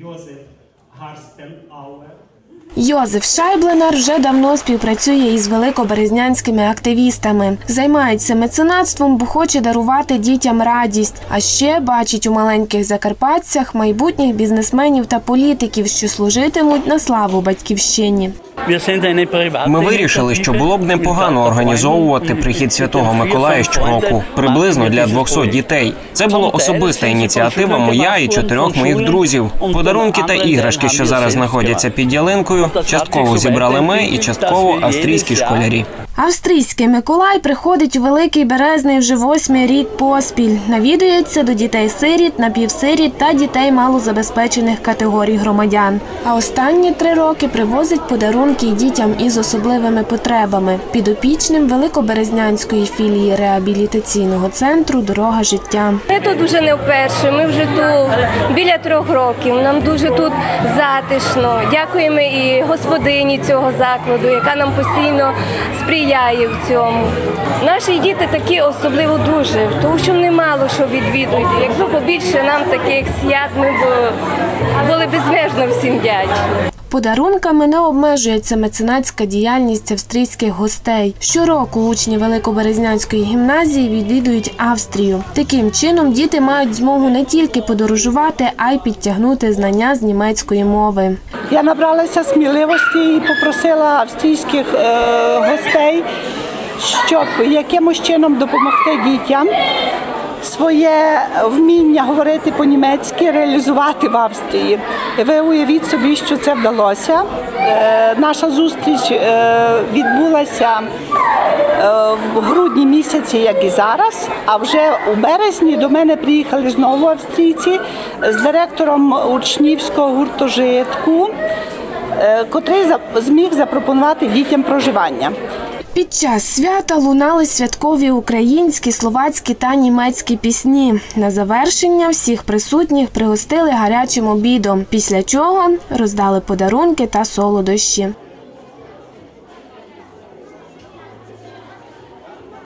Josef Гарстенауер. Йозеф Шайбленар вже давно співпрацює із великоберезнянськими активістами. Займається меценатством, бо хоче дарувати дітям радість. А ще бачить у маленьких закарпатцях майбутніх бізнесменів та політиків, що служитимуть на славу батьківщині. Ми вирішили, що було б непогано організовувати прихід Святого Миколая щороку, приблизно для 200 дітей. Це була особиста ініціатива моя і чотирьох моїх друзів. Подарунки та іграшки, що зараз знаходяться під ялинкою, частково зібрали ми і частково австрійські школярі. Австрійський Миколай приходить у Великий Березний вже восьмий рік поспіль. Навідується до дітей-сиріт, напівсиріт та дітей малозабезпечених категорій громадян. А останні три роки привозить подарунки дітям із особливими потребами підопічним Великоберезнянської філії реабілітаційного центру Дорога життя. Ми тут вже не вперше. Ми вже тут біля трьох років. Нам дуже тут затишно. Дякуємо і господині цього закладу, яка нам постійно сприяє в цьому. Наші діти такі особливо дуже, тому що вони мало що відвідують. Якби побільше нам таких свят, ми були безмежно всім вдячні. Подарунками не обмежується меценатська діяльність австрійських гостей. Щороку учні Великоберезнянської гімназії відвідують Австрію. Таким чином діти мають змогу не тільки подорожувати, а й підтягнути знання з німецької мови. Я набралася сміливості і попросила австрійських е, гостей, щоб якимось чином допомогти дітям своє вміння говорити по-німецьки реалізувати в Австрії. Ви уявіть собі, що це вдалося. Е, наша зустріч е, відбулася е, в грудні місяці, як і зараз. А вже у березні до мене приїхали знову австрійці з директором учнівського гуртожитку, котрий зміг запропонувати дітям проживання. Під час свята лунали святкові українські, словацькі та німецькі пісні. На завершення всіх присутніх пригостили гарячим обідом, після чого роздали подарунки та солодощі.